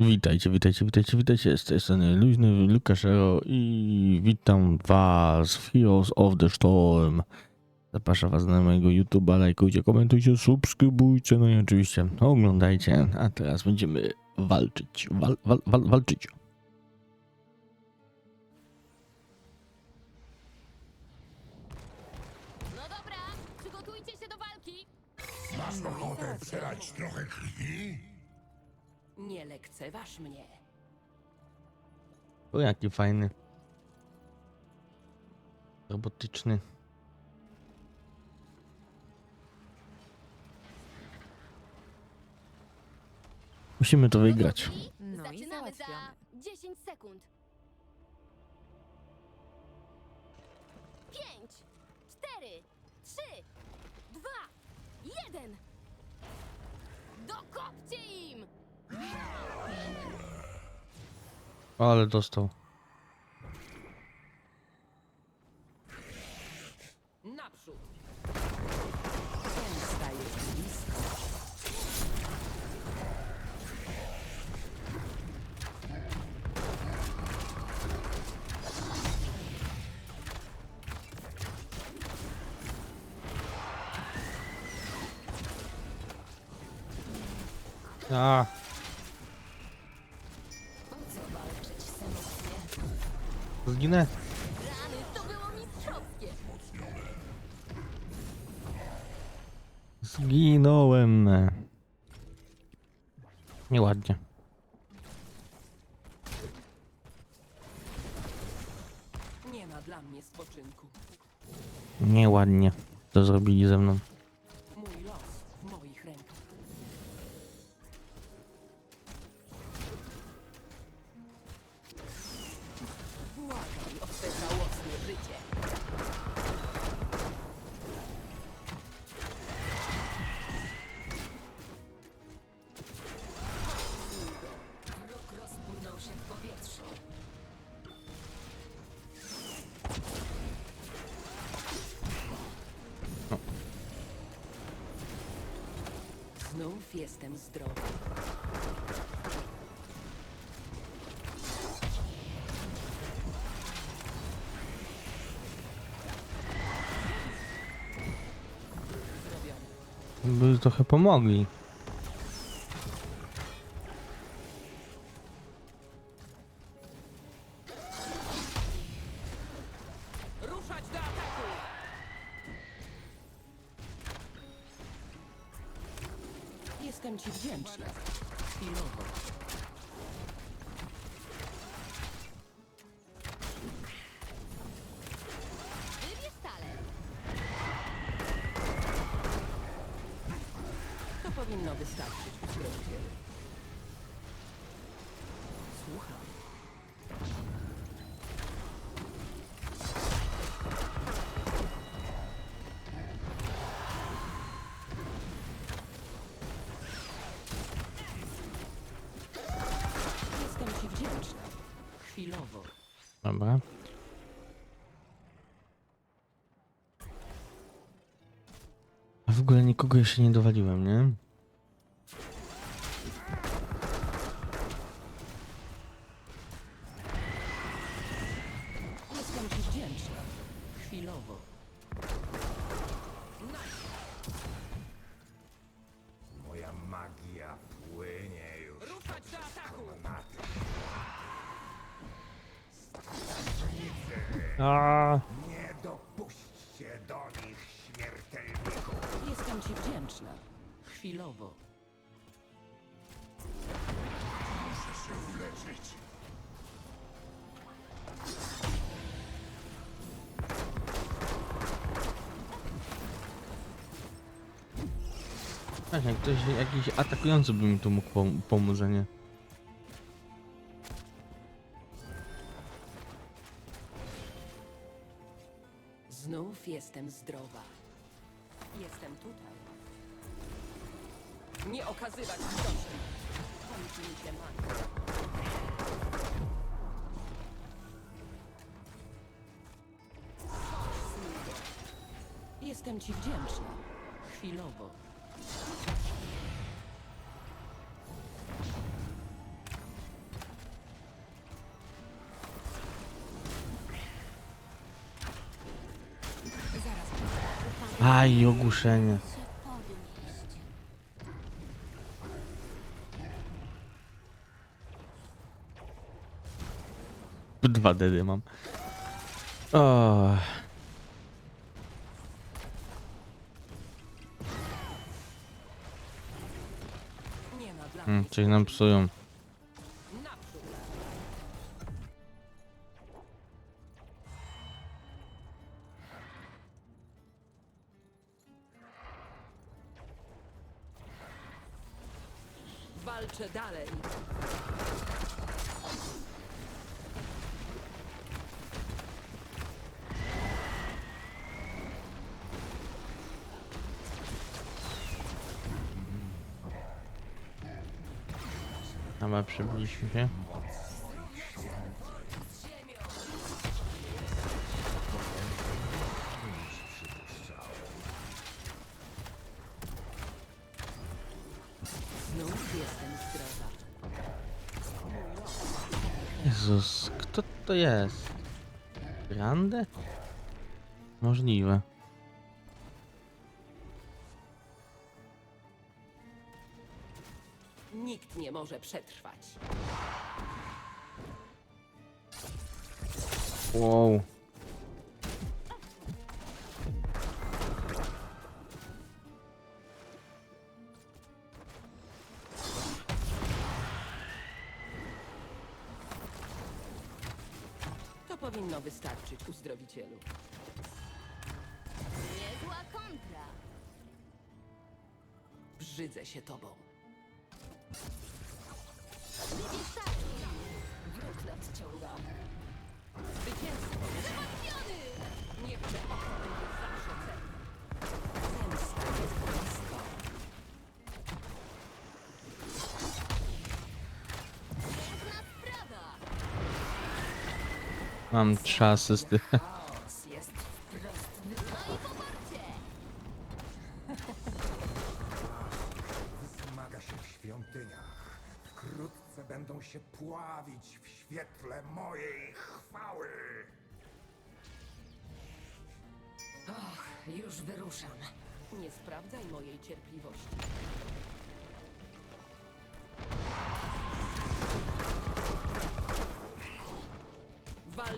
Witajcie, witajcie, witajcie, witajcie. Z tej strony luźny Lukaszero i witam was w Heroes of the Storm. Zapraszam was na mojego YouTube'a, lajkujcie, komentujcie, subskrybujcie, no i oczywiście oglądajcie. A teraz będziemy walczyć, wal, wal, wal, walczyć. Masz ochotę przelać trochę krwi? Nie lekceważ mnie. O, jaki fajny. Robotyczny. Musimy to wygrać. No i Zaczynamy za załatwione. 10 sekund. 1. Dokopcie im! Ale dostał. Naprzód! A. Zginę. Rany, to było mistrzowskie. Zginąłem. Nieładnie. Nie ma dla mnie spoczynku. Nieładnie. To zrobili ze mną. Mój los w moich rękach. Znów jestem. By trochę pomogli. Jestem ci wdzięczna. Chwilowo. Wybierz talent. To powinno wystarczyć w skrócie. Słucham. W ogóle nikogo jeszcze nie dowaliłem, nie? Jestem ci wdzięczna. Chwilowo. Moja magia płynie już. Ruszać do ataku! A, Nie dopuśćcie do nich śmiertelników. Jestem ci wdzięczna. Chwilowo. Muszę się uleczyć. Właśnie, ktoś, jakiś atakujący by mi tu mógł pom- pomóc, a nie? Znów jestem zdrowa. Jestem tutaj. Nie okazywać widocznych. Kończy mi się magia. Jestem ci wdzięczna. Chwilowo. Aj, ogłuszenie. Dwa dedy mam. O. Hmm, czyli nam psują. Walczę dalej. Chyba przybiliśmy się. Jezus, kto to jest? Grande? Możliwe. Nikt nie może przetrwać. Wow. Powinno wystarczyć uzdrowicielu. Niezła kontra. Brzydzę się tobą. Wystarczy. Wróg nadciąga. Zwycięstwo. Załatwiony! Nie będzie Mam trzasy z.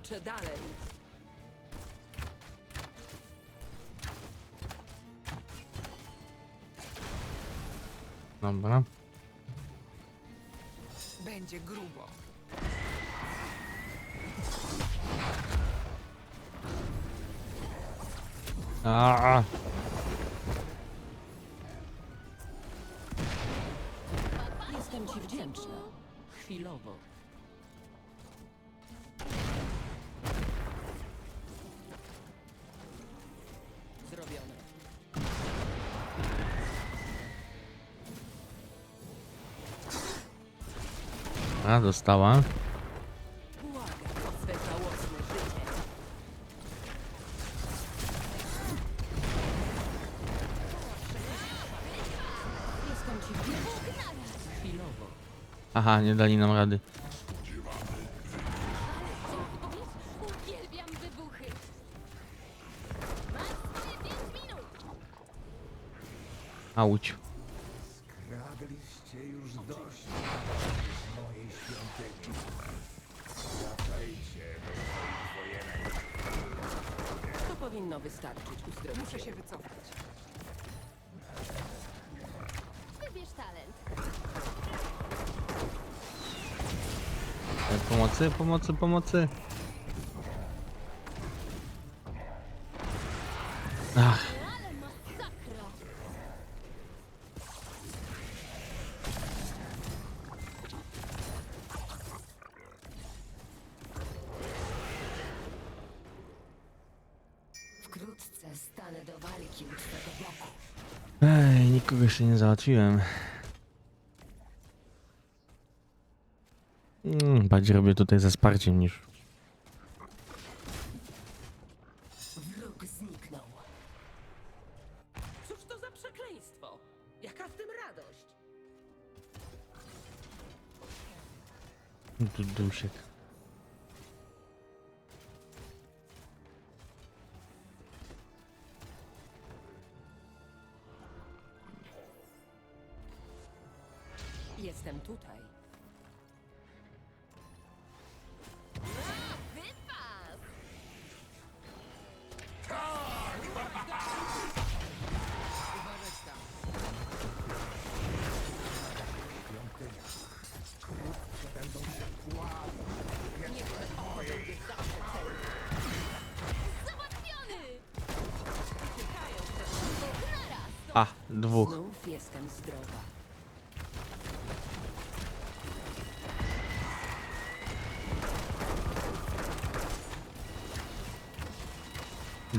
Walczę dalej. Dobra. Będzie grubo. A, Jestem ci wdzięczna. Chwilowo. Wdzięczna. Chwilowo. Aha, nie dali nam rady. Auć. Kradliście już dość do swoich wojenek. To powinno wystarczyć uzdrowić. Muszę się wycofać. Wybierz talent. E, Pomocy, pomocy, pomocy. Ach, ej, nikogo jeszcze nie załatwiłem. Mm, bardziej robię tutaj ze wsparciem niż... Wróg zniknął. Cóż to za przeklęcie? jaka w tym radość? Tu dusiek. Jestem tutaj. Wypas! Uważać tam. Świątynia. Wkrótce będą się pławić w świetle mojej Załatwiony! Czekają te Naraz! A, dwóch. Znów jestem zdrowa.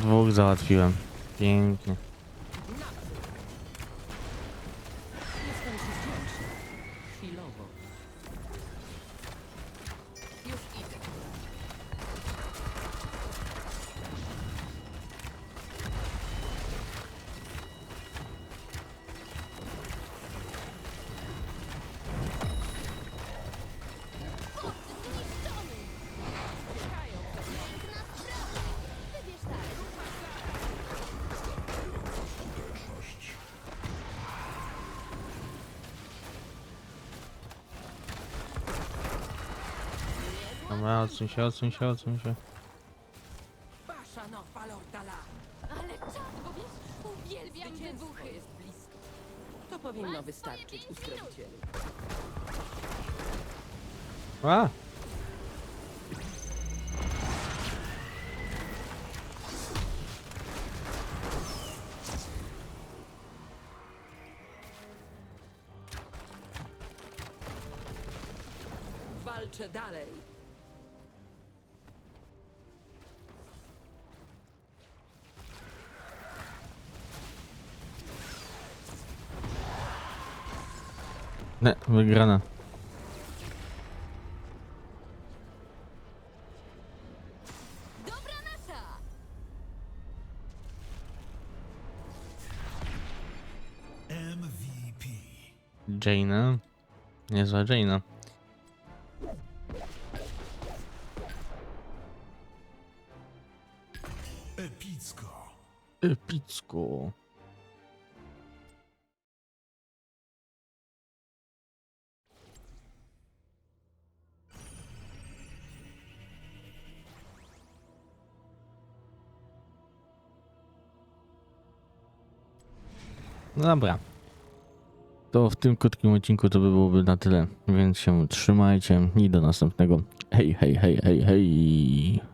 Dwóch załatwiłem. Pięknie. Dobra, odsuń się, odsuń się, odsuń się. Pasza no falortala. Ale wiesz, uwielbiam wybuchy! jest blisko. To powinno wystarczyć pięć. A! Walczę dalej. Ne, wygrana. Dobra nasza! MVP. Jaina. Niezła Jaina. No dobra. To w tym krótkim odcinku to by byłoby na tyle, więc się trzymajcie i do następnego. Hej, hej, hej, hej, hej.